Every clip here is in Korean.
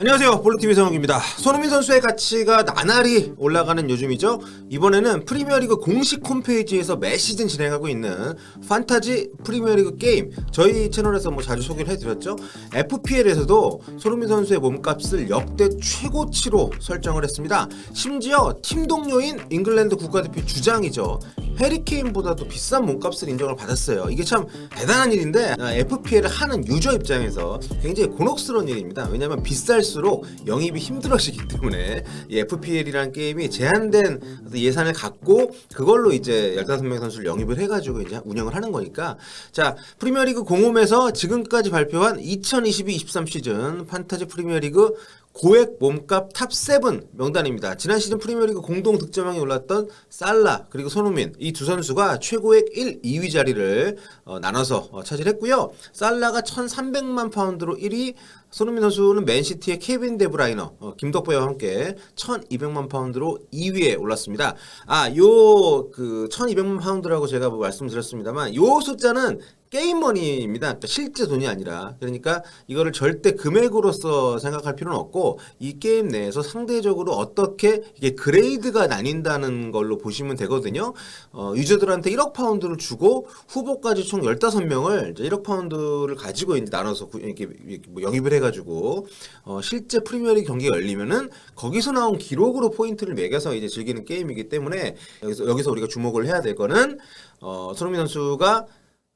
안녕하세요. 볼로TV 성욱입니다. 손흥민 선수의 가치가 나날이 올라가는 요즘이죠. 이번에는 프리미어리그 공식 홈페이지에서 매 시즌 진행하고 있는 판타지 프리미어리그 게임 저희 채널에서 뭐 자주 소개를 해드렸죠. FPL에서도 손흥민 선수의 몸값을 역대 최고치로 설정을 했습니다. 심지어 팀 동료인 잉글랜드 국가대표 주장이죠. 해리케인보다도 비싼 몸값을 인정을 받았어요. 이게 참 대단한 일인데 아, FPL을 하는 유저 입장에서 굉장히 곤혹스러운 일입니다. 왜냐하면 비쌀 수록 영입이 힘들어지기 때문에 이 FPL이라는 게임이 제한된 예산을 갖고 그걸로 이제 15명 선수를 영입을 해가지고 이제 운영을 하는 거니까 자 프리미어리그 공홈에서 지금까지 발표한 2022-23 시즌 판타지 프리미어리그 고액 몸값 탑7 명단입니다. 지난 시즌 프리미어리그 공동 득점왕에 올랐던 살라 그리고 손흥민 이 두 선수가 최고액 1, 2위 자리를 어, 나눠서 어, 차지했고요. 살라가 1,300만 파운드로 1위, 손흥민 선수는 맨시티의 케빈 데브라이너, 어, 김덕배와 함께 1,200만 파운드로 2위에 올랐습니다. 아, 요 그 1,200만 파운드라고 제가 뭐 말씀드렸습니다만 요 숫자는 게임머니입니다. 그러니까 실제 돈이 아니라 그러니까 이거를 절대 금액으로서 생각할 필요는 없고 이 게임 내에서 상대적으로 어떻게 이게 그레이드가 나뉜다는 걸로 보시면 되거든요. 어, 유저들한테 1억 파운드를 주고 후보까지 총 15명을 1억 파운드를 가지고 이제 나눠서 이렇게 뭐 영입을 해 가지고 어, 실제 프리미어리그 경기가 열리면은 거기서 나온 기록으로 포인트를 매겨서 이제 즐기는 게임이기 때문에 여기서 여기서 우리가 주목을 해야 될 거는 어, 손흥민 선수가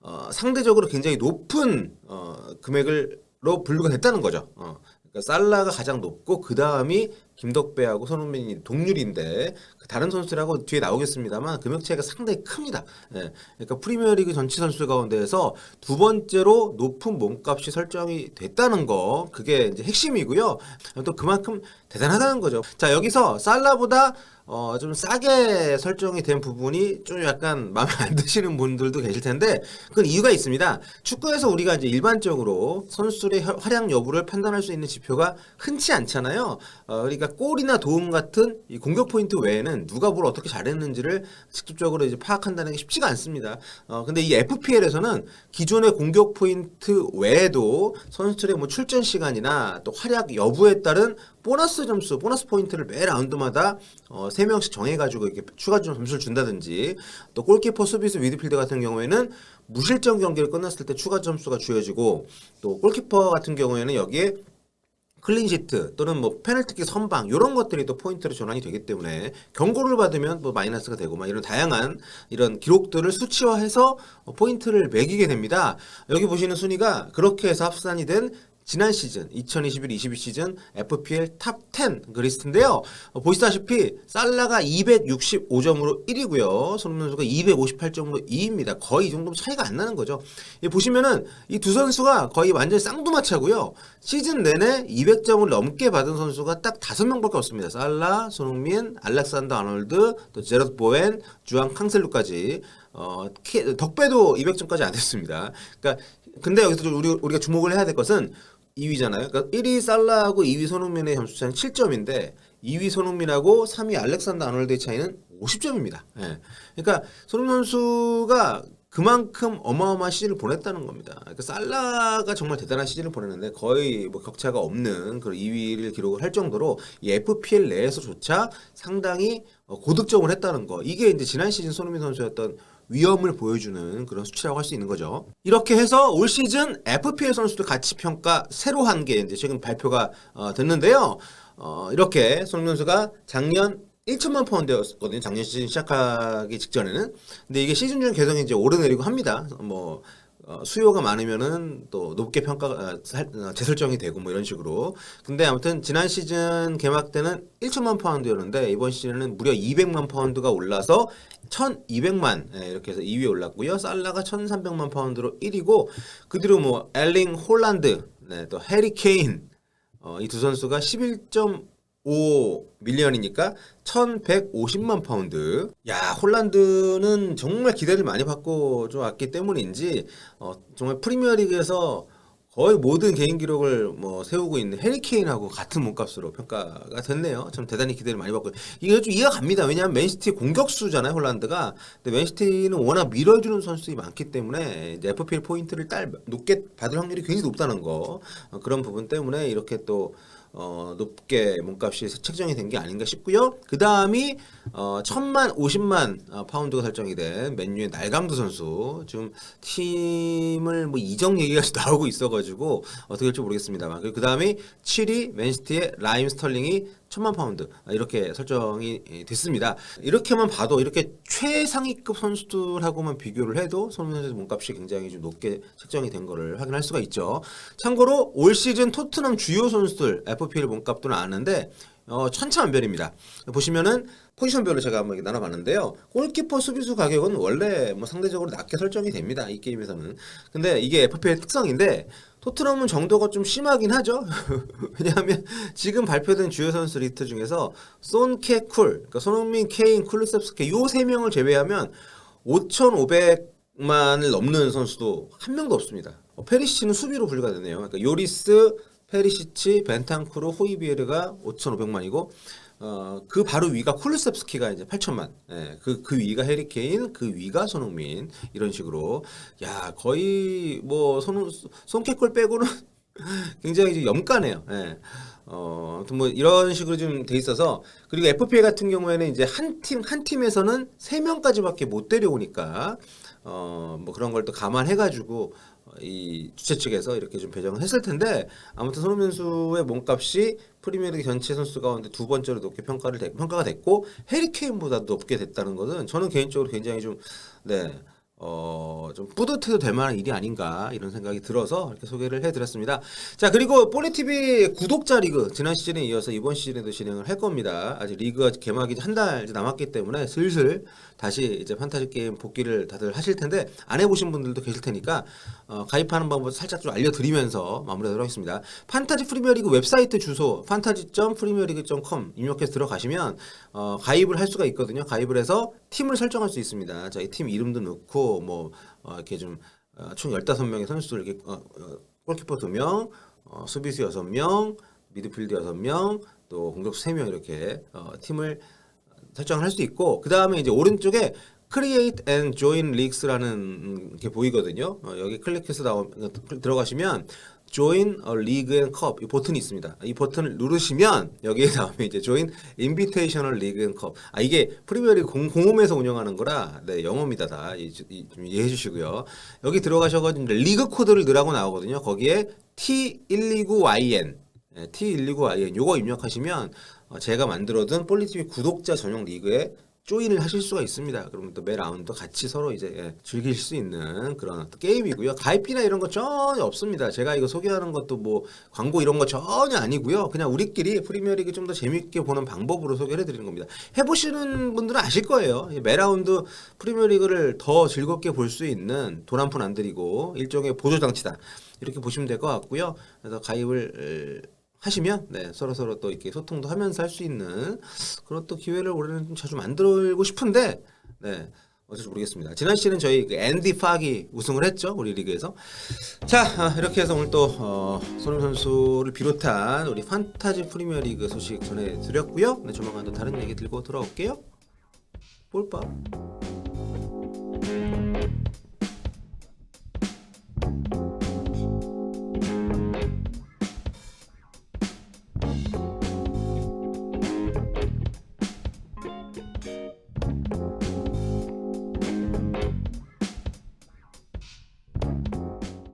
어, 상대적으로 굉장히 높은 어, 금액을로 분류가 됐다는 거죠. 어. 그러니까 살라가 가장 높고 그 다음이 김덕배하고 손흥민이 동률인데 그 다른 선수들하고 뒤에 나오겠습니다만 금액 차이가 상당히 큽니다. 예. 그러니까 프리미어리그 전체 선수 가운데에서 두 번째로 높은 몸값이 설정이 됐다는 거 그게 이제 핵심이고요. 또 그만큼 대단하다는 거죠. 자 여기서 살라보다 어, 좀 싸게 설정이 된 부분이 좀 약간 마음에 안 드시는 분들도 계실 텐데 그건 이유가 있습니다. 축구에서 우리가 이제 일반적으로 선수들의 혈- 활약 여부를 판단할 수 있는 지표가 흔치 않잖아요. 어, 그러니까 골이나 도움 같은 이 공격 포인트 외에는 누가 뭘 어떻게 잘했는지를 직접적으로 이제 파악한다는 게 쉽지가 않습니다. 어, 근데 이 FPL에서는 기존의 공격 포인트 외에도 선수들의 뭐 출전 시간이나 또 활약 여부에 따른 보너스 점수, 보너스 포인트를 매 라운드마다 어, 3명씩 정해가지고 이렇게 추가 점수를 준다든지 또 골키퍼, 수비수, 미드필더 같은 경우에는 무실점 경기를 끝났을 때 추가 점수가 주어지고 또 골키퍼 같은 경우에는 여기에 클린시트 또는 뭐 페널티킥 선방 이런 것들이 또 포인트로 전환이 되기 때문에 경고를 받으면 뭐 마이너스가 되고 막 이런 다양한 이런 기록들을 수치화해서 어, 포인트를 매기게 됩니다. 여기 보시는 순위가 그렇게 해서 합산이 된 지난 시즌 2021-22 시즌 FPL 탑10 그리스트인데요. 어, 보시다시피 살라가 265점으로 1위고요. 손흥민 선수가 258점으로 2위입니다. 거의 이 정도 차이가 안 나는 거죠. 이 보시면은 이 두 선수가 거의 완전 쌍두마차고요. 시즌 내내 200점을 넘게 받은 선수가 딱 다섯 명밖에 없습니다. 살라, 손흥민, 알렉산더 아놀드, 또 제럿 보엔, 주앙 캉셀루까지 어, 키- 덕배도 200점까지 안 됐습니다. 그러니까 근데 여기서 좀 우리, 우리가 주목을 해야 될 것은 2위잖아요. 그러니까 1위 살라하고 2위 손흥민의 점수 차이는 7점인데 2위 손흥민하고 3위 알렉산더 아놀드의 차이는 50점입니다. 예. 그러니까 손흥민 선수가 그만큼 어마어마한 시즌을 보냈다는 겁니다. 그러니까 살라가 정말 대단한 시즌을 보냈는데 거의 뭐 격차가 없는 그런 2위를 기록을 할 정도로 이 FPL 내에서조차 상당히 어, 고득점을 했다는 거. 이게 이제 지난 시즌 손흥민 선수였던 위험을 보여주는 그런 수치라고 할 수 있는 거죠. 이렇게 해서 올 시즌 FPL 선수들 가치 평가 새로 한 게 이제 최근 발표가 어, 됐는데요. 어, 이렇게 손흥민 선수가 작년 1천만 파운드였거든요. 작년 시즌 시작하기 직전에는. 근데 이게 시즌 중 계속 이제 오르내리고 합니다. 뭐 어, 수요가 많으면은 또 높게 평가 어, 살- 어, 재설정이 되고 뭐 이런 식으로. 근데 아무튼 지난 시즌 개막 때는 1천만 파운드였는데 이번 시즌에는 무려 200만 파운드가 올라서 1,200만 예, 이렇게 해서 2위에 올랐고요. 살라가 1,300만 파운드로 1위고 그 뒤로 뭐 엘링 홀란드, 네, 또 해리 케인 어, 이 두 선수가 11.5 밀리언이니까 1,150만 파운드. 야, 홀란드는 정말 기대를 많이 받고 좀 왔기 때문인지 어, 정말 프리미어리그에서 거의 모든 개인 기록을 뭐 세우고 있는 해리케인하고 같은 몸값으로 평가가 됐네요. 참 대단히 기대를 많이 받고 이게 좀 이해가 갑니다. 왜냐하면 맨시티 공격수잖아요, 홀란드가. 근데 맨시티는 워낙 밀어주는 선수들이 많기 때문에 이제 FPL 포인트를 딸 높게 받을 확률이 굉장히 높다는 거 어, 그런 부분 때문에 이렇게 또 어, 높게 몸값이 책정이 된 게 아닌가 싶고요. 그 다음이 어, 천만 오십만 어, 파운드가 설정이 된 맨유의 날감도 선수 지금 팀을 뭐 이적 얘기가 나오고 있어가지고 어떻게 될지 모르겠습니다만 그 다음이 7위 맨시티의 라임 스털링이 천만 파운드 아, 이렇게 설정이 예, 됐습니다. 이렇게만 봐도 이렇게 최상위급 선수들하고만 비교를 해도 손흥민 선수 몸값이 굉장히 좀 높게 책정이 된 거를 확인할 수가 있죠. 참고로 올 시즌 토트넘 주요 선수들 FPL 몸값도 나왔는데 어, 천차만별입니다. 보시면은 포지션별로 제가 한번 나눠봤는데요. 골키퍼 수비수 가격은 원래 뭐 상대적으로 낮게 설정이 됩니다. 이 게임에서는. 근데 이게 FPL 특성인데 토트넘은 정도가 좀 심하긴 하죠. 왜냐하면 지금 발표된 주요 선수 리스트 중에서 손케 쿨, 그러니까 손흥민, 케인, 쿨루셉스케 요세 명을 제외하면 5,500만을 넘는 선수도 한 명도 없습니다. 어, 페리시치는 수비로 분류가 되네요. 그러니까 요리스, 페리시치, 벤탄쿠르, 호이비에르가 5,500만이고 어, 그 바로 위가 쿨루셉스키가 이제 8천만. 예, 그, 그 위가 해리케인, 그 위가 손흥민. 이런 식으로. 야, 거의 뭐, 손, 손캐콜 빼고는 굉장히 좀 염가네요. 예. 어, 뭐 이런 식으로 좀 돼 있어서 그리고 FPL 같은 경우에는 이제 한 팀, 한 팀에서는 세 명까지밖에 못 데려오니까 어, 뭐 그런 걸 또 감안해가지고 어, 이 주최 측에서 이렇게 좀 배정을 했을 텐데 아무튼 손흥민 선수의 몸값이 프리미어리그 전체 선수 가운데 두 번째로 높게 평가를 되- 평가가 됐고 해리 케인보다 높게 됐다는 것은 저는 개인적으로 굉장히 좀 네. 어, 좀 뿌듯해도 될 만한 일이 아닌가 이런 생각이 들어서 이렇게 소개를 해드렸습니다. 자, 그리고 볼리TV 구독자 리그 지난 시즌에 이어서 이번 시즌에도 진행을 할 겁니다. 아직 리그가 개막이 한 달 남았기 때문에 슬슬 다시 이제 판타지 게임 복귀를 다들 하실 텐데 안 해보신 분들도 계실 테니까 어, 가입하는 방법 살짝 좀 알려드리면서 마무리하도록 하겠습니다. 판타지 프리미어리그 웹사이트 주소 판타지.프리미어리그.com 입력해서 들어가시면 어, 가입을 할 수가 있거든요. 가입을 해서 팀을 설정할 수 있습니다. 저희 팀 이름도 넣고 뭐 어, 이렇게 좀 어, 총 15명의 선수들 이렇게 어, 어, 골키퍼 2명, 어, 수비수 6명, 미드필드 6명, 또 공격수 3명 이렇게 어, 팀을 설정을 할 수 있고 그 다음에 이제 오른쪽에 Create and Join Leagues라는 게 보이거든요. 어, 여기 클릭해서 나오, 들어가시면 Join a League and Cup 이 버튼이 있습니다. 이 버튼을 누르시면 여기에 나오면 이제 Join Invitational League and Cup. 아 이게 프리미어리그 공, 공홈에서 운영하는 거라 네 영어입니다 다. 이, 이, 좀 이해해 주시고요. 여기 들어가셔가지고 리그 코드를 넣으라고 나오거든요. 거기에 T129YN 네, T129YN 요거 입력하시면 어, 제가 만들어둔 폴리티비 구독자 전용 리그에 조인을 하실 수가 있습니다. 그러면 또 매 라운드 같이 서로 이제 예, 즐길 수 있는 그런 또 게임이고요. 가입비나 이런 거 전혀 없습니다. 제가 이거 소개하는 것도 뭐 광고 이런 거 전혀 아니고요. 그냥 우리끼리 프리미어리그 좀 더 재밌게 보는 방법으로 소개를 해드리는 겁니다. 해보시는 분들은 아실 거예요. 이매 라운드 프리미어리그를 더 즐겁게 볼 수 있는 돈 한 푼 안 들이고 일종의 보조 장치다. 이렇게 보시면 될 것 같고요. 그래서 가입을 에, 하시면 네, 서로 서로 또 이렇게 소통도 하면서 할 수 있는 그런 또 기회를 올해는 좀 자주 만들고 싶은데 네. 어쩔지 모르겠습니다. 지난 시즌은 저희 그 앤디 파기 우승을 했죠 우리 리그에서. 자 아, 이렇게 해서 오늘 또 어, 손흥민 선수를 비롯한 우리 판타지 프리미어리그 소식 전해드렸고요. 네, 조만간 또 다른 얘기 들고 돌아올게요. 볼빠.